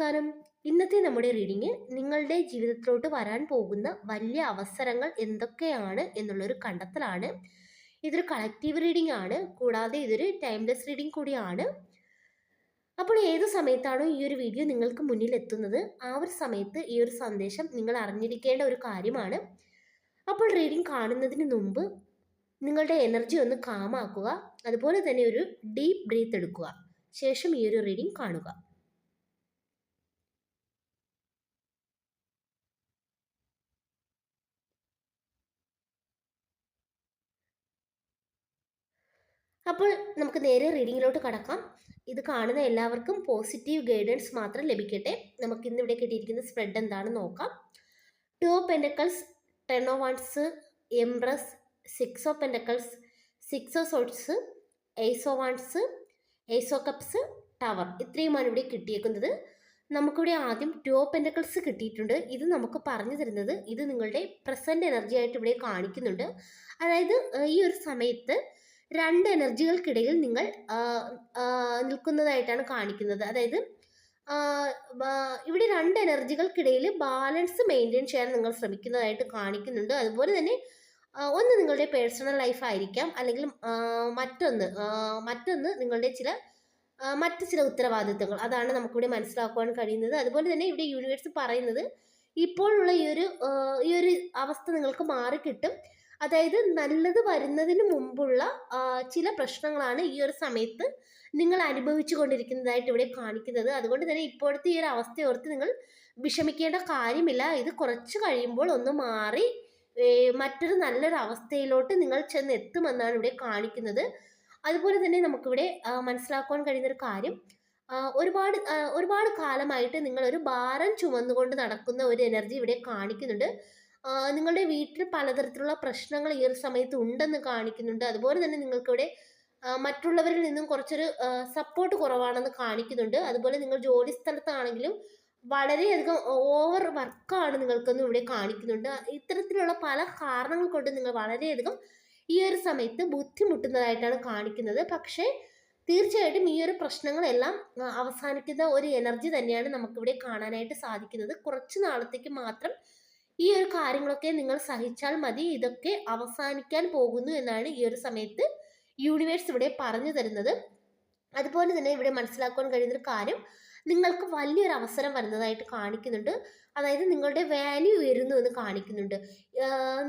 നമസ്കാരം. ഇന്നത്തെ നമ്മുടെ റീഡിങ് നിങ്ങളുടെ ജീവിതത്തിലോട്ട് വരാൻ പോകുന്ന വലിയ അവസരങ്ങൾ എന്തൊക്കെയാണ് എന്നുള്ളൊരു കണ്ടെത്തലാണ്. ഇതൊരു കളക്റ്റീവ് റീഡിംഗ് ആണ്. കൂടാതെ ഇതൊരു ടൈംലെസ് റീഡിംഗ് കൂടിയാണ്. അപ്പോൾ ഏത് സമയത്താണോ ഈ ഒരു വീഡിയോ നിങ്ങൾക്ക് മുന്നിൽ എത്തുന്നത് ആ ഒരു സമയത്ത് ഈ ഒരു സന്ദേശം നിങ്ങൾ അറിഞ്ഞിരിക്കേണ്ട ഒരു കാര്യമാണ്. അപ്പോൾ റീഡിംഗ് കാണുന്നതിന് മുമ്പ് നിങ്ങളുടെ എനർജി ഒന്ന് കാമാക്കുക അതുപോലെ തന്നെ ഒരു ഡീപ്പ് ബ്രീത്ത് എടുക്കുക. ശേഷം ഈ ഒരു റീഡിംഗ് കാണുക. അപ്പോൾ നമുക്ക് നേരെ റീഡിങ്ങിലോട്ട് കടക്കാം. ഇത് കാണുന്ന എല്ലാവർക്കും പോസിറ്റീവ് ഗൈഡൻസ് മാത്രം ലഭിക്കട്ടെ. നമുക്ക് ഇന്ന് ഇവിടെ കിട്ടിയിരിക്കുന്ന സ്പ്രെഡ് എന്താണെന്ന് നോക്കാം. Two of pentacles ten of wands empress six of pentacles six of swords ace of wands ace of cups tower ഇത്രയുമാണ് ഇവിടെ കിട്ടിയേക്കുന്നത്. നമുക്കിവിടെ ആദ്യം ടു ഓഫ് പെൻഡക്കിൾസ് കിട്ടിയിട്ടുണ്ട്. ഇത് നമുക്ക് പറഞ്ഞു തരുന്നത് ഇത് നിങ്ങളുടെ പ്രസന്റ് എനർജി ആയിട്ട് ഇവിടെ കാണിക്കുന്നുണ്ട്. അതായത് ഈ ഒരു സമയത്ത് രണ്ട് എനർജികൾക്കിടയിൽ നിങ്ങൾ നിൽക്കുന്നതായിട്ടാണ് കാണിക്കുന്നത്. അതായത് ഇവിടെ രണ്ട് എനർജികൾക്കിടയിൽ ബാലൻസ് മെയിന്റെയിൻ ചെയ്യാൻ നിങ്ങൾ ശ്രമിക്കുന്നതായിട്ട് കാണിക്കുന്നുണ്ട്. അതുപോലെ തന്നെ ഒന്ന് നിങ്ങളുടെ പേഴ്സണൽ ലൈഫ് ആയിരിക്കാം. അല്ലെങ്കിൽ മറ്റൊന്ന് മറ്റൊന്ന് നിങ്ങളുടെ ചില മറ്റ് ചില ഉത്തരവാദിത്തങ്ങൾ. അതാണ് നമുക്കിവിടെ മനസ്സിലാക്കുവാൻ കഴിയുന്നത്. അതുപോലെ തന്നെ ഇവിടെ യൂണിവേഴ്സ് പറയുന്നത് ഇപ്പോഴുള്ള ഈ ഒരു ഈ ഒരു അവസ്ഥ നിങ്ങൾക്ക് മാറിക്കിട്ടും. അതായത് നല്ലത് വരുന്നതിന് മുമ്പുള്ള ചില പ്രശ്നങ്ങളാണ് ഈ ഒരു സമയത്ത് നിങ്ങൾ അനുഭവിച്ചു കൊണ്ടിരിക്കുന്നതായിട്ട് ഇവിടെ കാണിക്കുന്നത്. അതുകൊണ്ട് തന്നെ ഇപ്പോഴത്തെ ഈ ഒരു അവസ്ഥ ഓർത്ത് നിങ്ങൾ വിഷമിക്കേണ്ട കാര്യമില്ല. ഇത് കുറച്ച് കഴിയുമ്പോൾ ഒന്ന് മാറി മറ്റൊരു നല്ലൊരു അവസ്ഥയിലോട്ട് നിങ്ങൾ ചെന്ന് എത്തുമെന്നാണ് ഇവിടെ കാണിക്കുന്നത്. അതുപോലെ തന്നെ നമുക്കിവിടെ മനസ്സിലാക്കുവാൻ കഴിയുന്ന ഒരു കാര്യം ഒരുപാട് ഒരുപാട് കാലമായിട്ട് നിങ്ങൾ ഒരു ഭാരം ചുമന്നുകൊണ്ട് നടക്കുന്ന ഒരു എനർജി ഇവിടെ കാണിക്കുന്നുണ്ട്. നിങ്ങളുടെ വീട്ടിൽ പലതരത്തിലുള്ള പ്രശ്നങ്ങൾ ഈ ഒരു സമയത്ത് ഉണ്ടെന്ന് കാണിക്കുന്നുണ്ട്. അതുപോലെ തന്നെ നിങ്ങൾക്കിവിടെ മറ്റുള്ളവരിൽ നിന്നും കുറച്ചൊരു സപ്പോർട്ട് കുറവാണെന്ന് കാണിക്കുന്നുണ്ട്. അതുപോലെ നിങ്ങൾ ജോലി സ്ഥലത്താണെങ്കിലും വളരെയധികം ഓവർ വർക്കാണ് നിങ്ങൾക്കൊന്നും ഇവിടെ കാണിക്കുന്നുണ്ട്. ഇത്തരത്തിലുള്ള പല കാരണങ്ങൾ കൊണ്ട് നിങ്ങൾ വളരെയധികം ഈ ഒരു സമയത്ത് ബുദ്ധിമുട്ടുന്നതായിട്ടാണ് കാണിക്കുന്നത്. പക്ഷേ തീർച്ചയായിട്ടും ഈ ഒരു പ്രശ്നങ്ങളെല്ലാം അവസാനിക്കുന്ന ഒരു എനർജി തന്നെയാണ് നമുക്കിവിടെ കാണാനായിട്ട് സാധിക്കുന്നത്. കുറച്ച് നാളത്തേക്ക് മാത്രം ഈ ഒരു കാര്യങ്ങളൊക്കെ നിങ്ങൾ സഹിച്ചാൽ മതി. ഇതൊക്കെ അവസാനിക്കാൻ പോകുന്നു എന്നാണ് ഈ ഒരു സമയത്ത് യൂണിവേഴ്സ് ഇവിടെ പറഞ്ഞു തരുന്നത്. അതുപോലെ തന്നെ ഇവിടെ മനസ്സിലാക്കാൻ കഴിയുന്ന ഒരു കാര്യം നിങ്ങൾക്ക് വലിയൊരു അവസരം വരുന്നതായിട്ട് കാണിക്കുന്നുണ്ട്. അതായത് നിങ്ങളുടെ വാല്യൂ ഉയരുന്നു എന്ന് കാണിക്കുന്നുണ്ട്.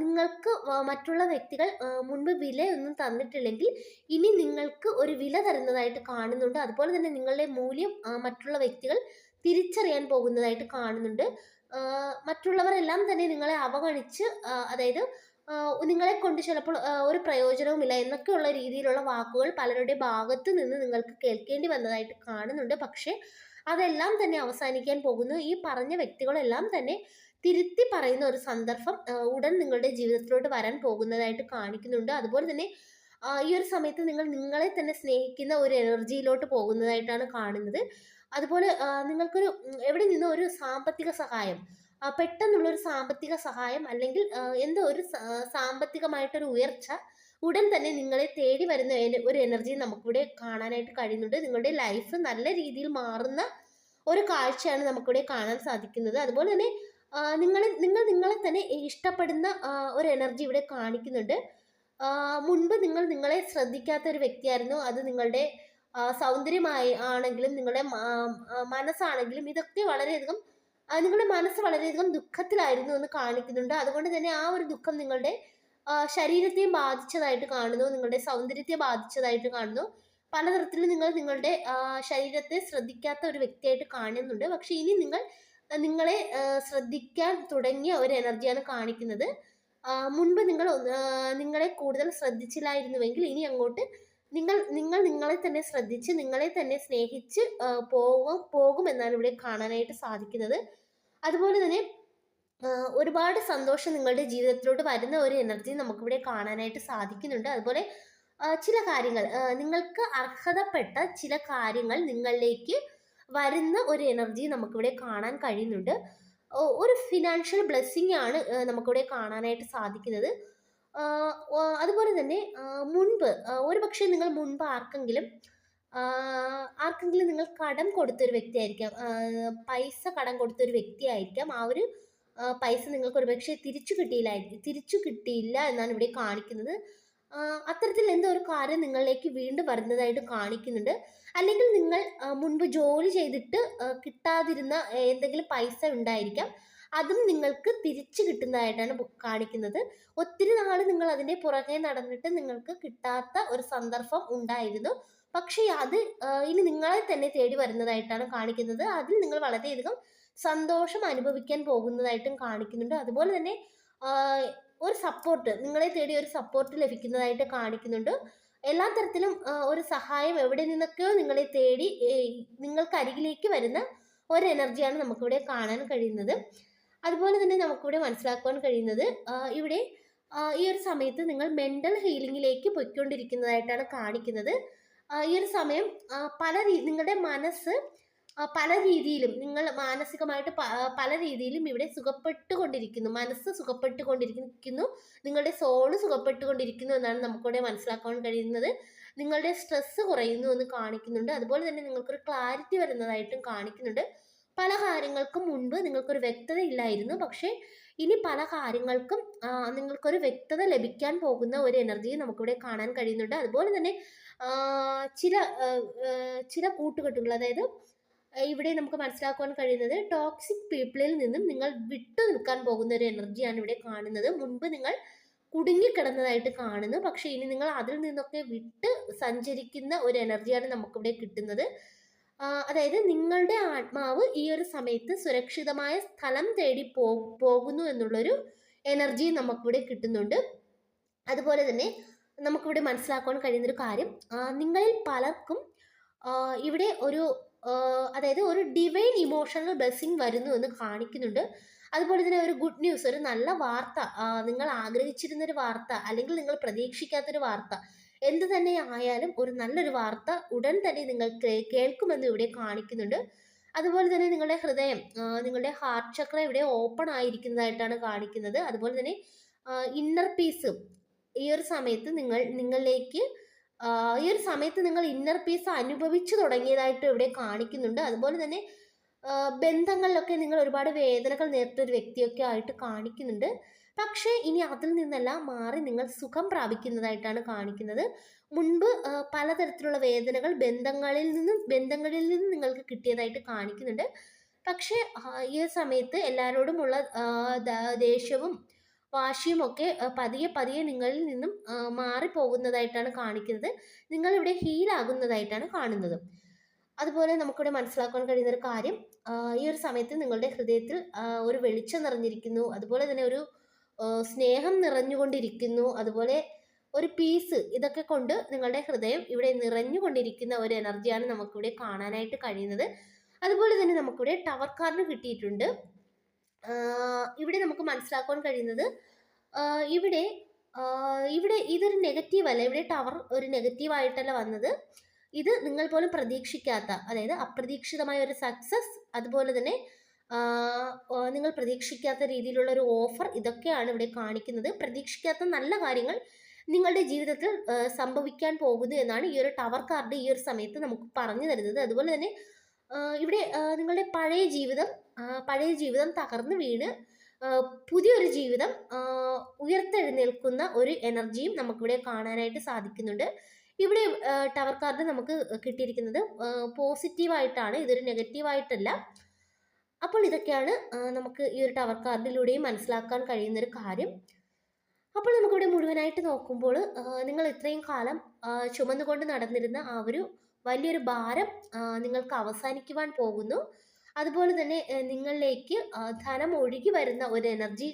നിങ്ങൾക്ക് മറ്റുള്ള വ്യക്തികൾ മുൻപ് വിലയൊന്നും തന്നിട്ടില്ലെങ്കിൽ ഇനി നിങ്ങൾക്ക് ഒരു വില തരുന്നതായിട്ട് കാണുന്നുണ്ട്. അതുപോലെ തന്നെ നിങ്ങളുടെ മൂല്യം മറ്റുള്ള വ്യക്തികൾ തിരിച്ചറിയാൻ പോകുന്നതായിട്ട് കാണുന്നുണ്ട്. മറ്റുള്ളവരെല്ലാം തന്നെ നിങ്ങളെ അവഗണിച്ച് അതായത് നിങ്ങളെ കൊണ്ട് ചിലപ്പോൾ ഒരു പ്രയോജനവുമില്ല എന്നൊക്കെയുള്ള രീതിയിലുള്ള വാക്കുകൾ പലരുടെ ഭാഗത്ത് നിന്ന് നിങ്ങൾക്ക് കേൾക്കേണ്ടി വന്നതായിട്ട് കാണുന്നുണ്ട്. പക്ഷേ അതെല്ലാം തന്നെ അവസാനിക്കാൻ പോകുന്നു. ഈ പറഞ്ഞ വ്യക്തികളെല്ലാം തന്നെ തിരുത്തി പറയുന്ന ഒരു സന്ദർഭം ഉടൻ നിങ്ങളുടെ ജീവിതത്തിലോട്ട് വരാൻ പോകുന്നതായിട്ട് കാണിക്കുന്നുണ്ട്. അതുപോലെ തന്നെ ഈ ഒരു സമയത്ത് നിങ്ങൾ നിങ്ങളെ തന്നെ സ്നേഹിക്കുന്ന ഒരു എനർജിയിലോട്ട് പോകുന്നതായിട്ടാണ് കാണുന്നത്. അതുപോലെ നിങ്ങൾക്ക് നിങ്ങൾക്കൊരു എവിടെ നിന്നോ ഒരു സാമ്പത്തിക സഹായം പെട്ടെന്നുള്ള ഒരു സാമ്പത്തിക സഹായം അല്ലെങ്കിൽ എന്തോ ഒരു സാമ്പത്തികമായിട്ട് സാമ്പത്തികമായിട്ടൊരു ഉയർച്ച ഉടൻ തന്നെ നിങ്ങളെ തേടി വരുന്ന ഒരു എനർജി നമുക്കിവിടെ കാണാനായിട്ട് കഴിയുന്നുണ്ട്. നിങ്ങളുടെ ലൈഫ് നല്ല രീതിയിൽ മാറുന്ന ഒരു കാഴ്ചയാണ് നമുക്കിവിടെ കാണാൻ സാധിക്കുന്നത്. അതുപോലെ തന്നെ നിങ്ങൾ നിങ്ങൾ നിങ്ങളെ തന്നെ ഇഷ്ടപ്പെടുന്ന ഒരു എനർജി ഇവിടെ കാണിക്കുന്നുണ്ട്. മുൻപ് നിങ്ങൾ നിങ്ങളെ ശ്രദ്ധിക്കാത്ത ഒരു വ്യക്തിയായിരുന്നു. അത് നിങ്ങളുടെ സൗന്ദര്യമായി ആണെങ്കിലും നിങ്ങളുടെ മനസ്സാണെങ്കിലും ഇതൊക്കെ വളരെയധികം നിങ്ങളുടെ മനസ്സ് വളരെയധികം ദുഃഖത്തിലായിരുന്നു എന്ന് കാണിക്കുന്നുണ്ട്. അതുകൊണ്ട് തന്നെ ആ ഒരു ദുഃഖം നിങ്ങളുടെ ശരീരത്തെ ബാധിച്ചതായിട്ട് കാണുന്നു നിങ്ങളുടെ സൗന്ദര്യത്തെ ബാധിച്ചതായിട്ട് കാണുന്നു. പലതരത്തിൽ നിങ്ങൾ നിങ്ങളുടെ ശരീരത്തെ ശ്രദ്ധിക്കാത്ത ഒരു വ്യക്തിയായിട്ട് കാണുന്നുണ്ട്. പക്ഷെ ഇനി നിങ്ങൾ നിങ്ങളെ ശ്രദ്ധിക്കാൻ തുടങ്ങിയ ഒരു എനർജിയാണ് കാണിക്കുന്നത്. മുൻപ് നിങ്ങൾ നിങ്ങളെ കൂടുതൽ ശ്രദ്ധിച്ചില്ലായിരുന്നുവെങ്കിൽ ഇനി അങ്ങോട്ട് നിങ്ങൾ നിങ്ങൾ നിങ്ങളെ തന്നെ ശ്രദ്ധിച്ച് നിങ്ങളെ തന്നെ സ്നേഹിച്ച് പോകും പോകും എന്നാണ് ഇവിടെ കാണാനായിട്ട് സാധിക്കുന്നത്. അതുപോലെ തന്നെ ഒരുപാട് സന്തോഷം നിങ്ങളുടെ ജീവിതത്തിലോട്ട് വരുന്ന ഒരു എനർജി നമുക്കിവിടെ കാണാനായിട്ട് സാധിക്കുന്നുണ്ട്. അതുപോലെ ചില കാര്യങ്ങൾ നിങ്ങൾക്ക് അർഹതപ്പെട്ട ചില കാര്യങ്ങൾ നിങ്ങളിലേക്ക് വരുന്ന ഒരു എനർജി നമുക്കിവിടെ കാണാൻ കഴിയുന്നുണ്ട്. ഒരു ഫിനാൻഷ്യൽ ബ്ലെസ്സിങ് ആണ് നമുക്കിവിടെ കാണാനായിട്ട് സാധിക്കുന്നത്. അതുപോലെ തന്നെ മുൻപ് ആ, ഒരു പക്ഷേ നിങ്ങൾ മുൻപ് ആർക്കെങ്കിലും ആർക്കെങ്കിലും നിങ്ങൾ കടം കൊടുത്തൊരു വ്യക്തിയായിരിക്കാം പൈസ കടം കൊടുത്തൊരു വ്യക്തിയായിരിക്കാം ആ ഒരു പൈസ നിങ്ങൾക്ക് ഒരുപക്ഷെ തിരിച്ചു കിട്ടിയില്ലായിരിക്കും തിരിച്ചു കിട്ടിയില്ല എന്നാണ് ഇവിടെ കാണിക്കുന്നത്. അത്തരത്തിൽ എന്തോ ഒരു കാര്യം നിങ്ങളിലേക്ക് വീണ്ടും വരുന്നതായിട്ട് കാണിക്കുന്നുണ്ട്. അല്ലെങ്കിൽ നിങ്ങൾ മുൻപ് ജോലി ചെയ്തിട്ട് കിട്ടാതിരുന്ന എന്തെങ്കിലും പൈസ ഉണ്ടായിരിക്കാം. അതും നിങ്ങൾക്ക് തിരിച്ചു കിട്ടുന്നതായിട്ടാണ് ബുക്ക് കാണിക്കുന്നത്. ഒത്തിരി നാൾ നിങ്ങൾ അതിന്റെ പുറകെ നടന്നിട്ട് നിങ്ങൾക്ക് കിട്ടാത്ത ഒരു സന്ദർഭം ഉണ്ടായിരുന്നു. പക്ഷേ അത് ഇനി നിങ്ങളെ തന്നെ തേടി വരുന്നതായിട്ടാണ് കാണിക്കുന്നത്. അതിൽ നിങ്ങൾ വളരെയധികം സന്തോഷം അനുഭവിക്കാൻ പോകുന്നതായിട്ടും കാണിക്കുന്നുണ്ട്. അതുപോലെ തന്നെ ഒരു സപ്പോർട്ട് നിങ്ങളെ തേടി ഒരു സപ്പോർട്ട് ലഭിക്കുന്നതായിട്ട് കാണിക്കുന്നുണ്ട്. എല്ലാ തരത്തിലും ഒരു സഹായം എവിടെ നിന്നൊക്കെയോ നിങ്ങളെ തേടി നിങ്ങൾക്ക് അരികിലേക്ക് വരുന്ന ഒരു എനർജിയാണ് നമുക്കിവിടെ കാണാൻ കഴിയുന്നത്. അതുപോലെ തന്നെ നമുക്കിവിടെ മനസ്സിലാക്കുവാൻ കഴിയുന്നത് ഇവിടെ ഈ ഒരു സമയത്ത് നിങ്ങൾ മെന്റൽ ഹീലിംഗിലേക്ക് പൊയ്ക്കൊണ്ടിരിക്കുന്നതായിട്ടാണ് കാണിക്കുന്നത്. ഈ ഒരു സമയം പല നിങ്ങളുടെ മനസ്സ് പല രീതിയിലും നിങ്ങൾ മാനസികമായിട്ട് പല രീതിയിലും ഇവിടെ സുഖപ്പെട്ടുകൊണ്ടിരിക്കുന്നു. മനസ്സ് സുഖപ്പെട്ടുകൊണ്ടിരിക്കുന്നു. നിങ്ങളുടെ സോൾ സുഖപ്പെട്ടുകൊണ്ടിരിക്കുന്നു എന്നാണ് നമുക്കിവിടെ മനസ്സിലാക്കാൻ കഴിയുന്നത്. നിങ്ങളുടെ സ്ട്രെസ്സ് കുറയുന്നു എന്ന് കാണിക്കുന്നുണ്ട്. അതുപോലെ തന്നെ നിങ്ങൾക്കൊരു ക്ലാരിറ്റി വരുന്നതായിട്ടും കാണിക്കുന്നുണ്ട്. പല കാര്യങ്ങൾക്കും മുൻപ് നിങ്ങൾക്കൊരു വ്യക്തത ഇല്ലായിരുന്നു. പക്ഷേ ഇനി പല കാര്യങ്ങൾക്കും നിങ്ങൾക്കൊരു വ്യക്തത ലഭിക്കാൻ പോകുന്ന ഒരു എനർജി നമുക്കിവിടെ കാണാൻ കഴിയുന്നുണ്ട്. അതുപോലെ തന്നെ ചില ചില കൂട്ടുകെട്ടുകൾ അതായത് ഇവിടെ നമുക്ക് മനസ്സിലാക്കുവാൻ കഴിയുന്നത് ടോക്സിക് പീപ്പിളിൽ നിന്നും നിങ്ങൾ വിട്ടു നിൽക്കാൻ പോകുന്ന ഒരു എനർജിയാണ് ഇവിടെ കാണുന്നത്. മുൻപ് നിങ്ങൾ കുടുങ്ങിക്കിടന്നതായിട്ട് കാണുന്നു. പക്ഷേ ഇനി നിങ്ങൾ അതിൽ നിന്നൊക്കെ വിട്ട് സഞ്ചരിക്കുന്ന ഒരു എനർജിയാണ് നമുക്കിവിടെ കിട്ടുന്നത്. അതായത് നിങ്ങളുടെ ആത്മാവ് ഈ ഒരു സമയത്ത് സുരക്ഷിതമായ സ്ഥലം തേടി പോകുന്നു എന്നുള്ളൊരു എനർജി നമുക്കിവിടെ കിട്ടുന്നുണ്ട്. അതുപോലെ തന്നെ നമുക്കിവിടെ മനസ്സിലാക്കാൻ കഴിയുന്നൊരു കാര്യം നിങ്ങളിൽ പലർക്കും ഇവിടെ ഒരു അതായത് ഒരു ഡിവൈൻ ഇമോഷണൽ ബ്ലെസ്സിങ് വരുന്നു എന്ന് കാണിക്കുന്നുണ്ട്. അതുപോലെ തന്നെ ഒരു ഗുഡ് ന്യൂസ് ഒരു നല്ല വാർത്ത നിങ്ങൾ ആഗ്രഹിച്ചിരുന്നൊരു വാർത്ത അല്ലെങ്കിൽ നിങ്ങൾ പ്രതീക്ഷിക്കാത്തൊരു വാർത്ത എന്ത് തന്നെ ആയാലും ഒരു നല്ലൊരു വാർത്ത ഉടൻ തന്നെ നിങ്ങൾ കേൾക്കുമെന്ന് ഇവിടെ കാണിക്കുന്നുണ്ട്. അതുപോലെ തന്നെ നിങ്ങളുടെ ഹൃദയം നിങ്ങളുടെ ഹാർട്ട് ചക്ര ഇവിടെ ഓപ്പൺ ആയിരിക്കുന്നതായിട്ടാണ് കാണിക്കുന്നത്. അതുപോലെ തന്നെ ഇന്നർ പീസ് ഈ ഒരു സമയത്ത് നിങ്ങൾ നിങ്ങളിലേക്ക് ഈ ഒരു സമയത്ത് നിങ്ങൾ ഇന്നർ പീസ് അനുഭവിച്ചു തുടങ്ങിയതായിട്ട് ഇവിടെ കാണിക്കുന്നുണ്ട്. അതുപോലെ തന്നെ ബന്ധങ്ങളിലൊക്കെ നിങ്ങൾ ഒരുപാട് വേദനകൾ നേരിട്ട ഒരു വ്യക്തിയൊക്കെ ആയിട്ട് കാണിക്കുന്നുണ്ട്. പക്ഷേ ഇനി അതിൽ നിന്നെല്ലാം മാറി നിങ്ങൾ സുഖം പ്രാപിക്കുന്നതായിട്ടാണ് കാണിക്കുന്നത്. മുൻപ് പലതരത്തിലുള്ള വേദനകൾ ബന്ധങ്ങളിൽ നിന്നും ബന്ധങ്ങളിൽ നിന്നും നിങ്ങൾക്ക് കിട്ടിയതായിട്ട് കാണിക്കുന്നുണ്ട്. പക്ഷേ ഈ സമയത്ത് എല്ലാവരോടുമുള്ള ദേഷ്യവും വാശിയും ഒക്കെ പതിയെ പതിയെ നിങ്ങളിൽ നിന്നും മാറിപ്പോകുന്നതായിട്ടാണ് കാണിക്കുന്നത്. നിങ്ങളിവിടെ ഹീലാകുന്നതായിട്ടാണ് കാണുന്നത്. അതുപോലെ നമുക്കിവിടെ മനസ്സിലാക്കാൻ കഴിയുന്ന ഒരു കാര്യം ഈ ഒരു സമയത്ത് നിങ്ങളുടെ ഹൃദയത്തിൽ ഒരു വെളിച്ചം നിറഞ്ഞിരിക്കുന്നു അതുപോലെ തന്നെ ഒരു സ്നേഹം നിറഞ്ഞുകൊണ്ടിരിക്കുന്നു അതുപോലെ ഒരു പീസ് ഇതൊക്കെ കൊണ്ട് നിങ്ങളുടെ ഹൃദയം ഇവിടെ നിറഞ്ഞുകൊണ്ടിരിക്കുന്ന ഒരു എനർജിയാണ് നമുക്കിവിടെ കാണാനായിട്ട് കഴിയുന്നത്. അതുപോലെ തന്നെ നമുക്കിവിടെ ടവർ കാർഡ് കിട്ടിയിട്ടുണ്ട്. ഇവിടെ നമുക്ക് മനസ്സിലാക്കാൻ കഴിയുന്നത് ഇവിടെ ഇവിടെ ഇതൊരു നെഗറ്റീവ് അല്ല ഇവിടെ ടവർ ഒരു നെഗറ്റീവ് ആയിട്ടല്ല വന്നത്. ഇത് നിങ്ങൾ പോലും പ്രതീക്ഷിക്കാത്ത അതായത് അപ്രതീക്ഷിതമായ ഒരു സക്സസ് അതുപോലെ തന്നെ നിങ്ങൾ പ്രതീക്ഷിക്കാത്ത രീതിയിലുള്ള ഒരു ഓഫർ ഇതൊക്കെയാണ് ഇവിടെ കാണിക്കുന്നത്. പ്രതീക്ഷിക്കാത്ത നല്ല കാര്യങ്ങൾ നിങ്ങളുടെ ജീവിതത്തിൽ സംഭവിക്കാൻ പോകുന്നു എന്നാണ് ഈ ഒരു ടവർ കാർഡ് ഈ ഒരു സമയത്ത് നമുക്ക് പറഞ്ഞു തരുന്നത്. അതുപോലെ തന്നെ ഇവിടെ നിങ്ങളുടെ പഴയ ജീവിതം പഴയ ജീവിതം തകർന്നു വീണ് പുതിയൊരു ജീവിതം ഉയർത്തെഴുന്നേൽക്കുന്ന ഒരു എനർജിയും നമുക്കിവിടെ കാണാനായിട്ട് സാധിക്കുന്നുണ്ട്. ഇവിടെ ടവർ കാർഡ് നമുക്ക് കിട്ടിയിരിക്കുന്നത് പോസിറ്റീവായിട്ടാണ് ഇതൊരു നെഗറ്റീവായിട്ടല്ല. അപ്പോൾ ഇതൊക്കെയാണ് നമുക്ക് ഈ ഒരു ടവർ കാർഡിലൂടെയും മനസ്സിലാക്കാൻ കഴിയുന്നൊരു കാര്യം. അപ്പോൾ നമുക്കിവിടെ മുഴുവനായിട്ട് നോക്കുമ്പോൾ നിങ്ങൾ ഇത്രയും കാലം ചുമന്നുകൊണ്ട് നടന്നിരുന്ന ആ ഒരു വലിയൊരു ഭാരം നിങ്ങൾക്ക് അവസാനിക്കുവാൻ പോകുന്നു. അതുപോലെ തന്നെ നിങ്ങളിലേക്ക് ധനം ഒഴുകി വരുന്ന ഒരു എനർജി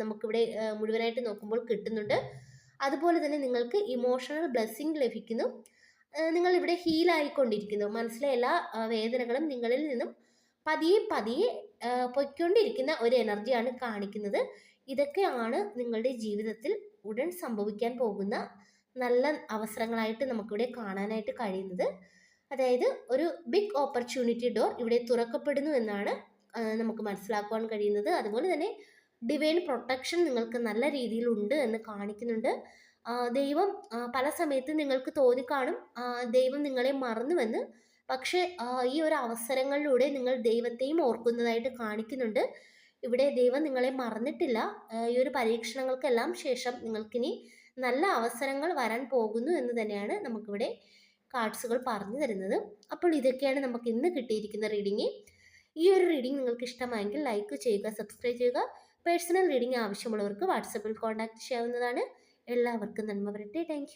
നമുക്കിവിടെ മുഴുവനായിട്ട് നോക്കുമ്പോൾ കിട്ടുന്നുണ്ട്. അതുപോലെ തന്നെ നിങ്ങൾക്ക് ഇമോഷണൽ ബ്ലെസ്സിങ് ലഭിക്കുന്നു. നിങ്ങൾ ഇവിടെ ഹീലായിക്കൊണ്ടിരിക്കുന്നു മനസ്സിലെ എല്ലാ വേദനകളും നിങ്ങളിൽ നിന്നും പതിയെ പതിയെ പൊയ്ക്കൊണ്ടിരിക്കുന്ന ഒരു എനർജിയാണ് കാണിക്കുന്നത്. ഇതൊക്കെയാണ് നിങ്ങളുടെ ജീവിതത്തിൽ ഉടൻ സംഭവിക്കാൻ പോകുന്ന നല്ല അവസരങ്ങളായിട്ട് നമുക്കിവിടെ കാണാനായിട്ട് കഴിയുന്നത്. അതായത് ഒരു ബിഗ് ഓപ്പർച്യൂണിറ്റി ഡോർ ഇവിടെ തുറക്കപ്പെടുന്നു എന്നാണ് നമുക്ക് മനസ്സിലാക്കുവാൻ കഴിയുന്നത്. അതുപോലെ തന്നെ ഡിവൈൻ പ്രൊട്ടക്ഷൻ നിങ്ങൾക്ക് നല്ല രീതിയിൽ ഉണ്ട് എന്ന് കാണിക്കുന്നുണ്ട്. ദൈവം പല സമയത്ത് നിങ്ങൾക്ക് തോന്നിക്കാണും കാണും. ദൈവം നിങ്ങളെ മറന്നുവെന്ന്. പക്ഷേ ഈ ഒരു അവസരങ്ങളിലൂടെ നിങ്ങൾ ദൈവത്തെയും ഓർക്കുന്നതായിട്ട് കാണിക്കുന്നുണ്ട്. ഇവിടെ ദൈവം നിങ്ങളെ മറന്നിട്ടില്ല. ഈ ഒരു പരീക്ഷണങ്ങൾക്കെല്ലാം ശേഷം നിങ്ങൾക്കിനി നല്ല അവസരങ്ങൾ വരാൻ പോകുന്നു എന്ന് തന്നെയാണ് നമുക്കിവിടെ കാർഡ്സുകൾ പറഞ്ഞു തരുന്നത്. അപ്പോൾ ഇതൊക്കെയാണ് നമുക്ക് ഇന്ന് കിട്ടിയിരിക്കുന്ന റീഡിങ്. ഈ ഒരു റീഡിംഗ് നിങ്ങൾക്ക് ഇഷ്ടമായെങ്കിൽ ലൈക്ക് ചെയ്യുക സബ്സ്ക്രൈബ് ചെയ്യുക. പേഴ്സണൽ റീഡിംഗ് ആവശ്യമുള്ളവർക്ക് വാട്സപ്പിൽ കോൺടാക്ട് ചെയ്യാവുന്നതാണ്. എല്ലാവർക്കും നന്മ വരട്ടെ. താങ്ക്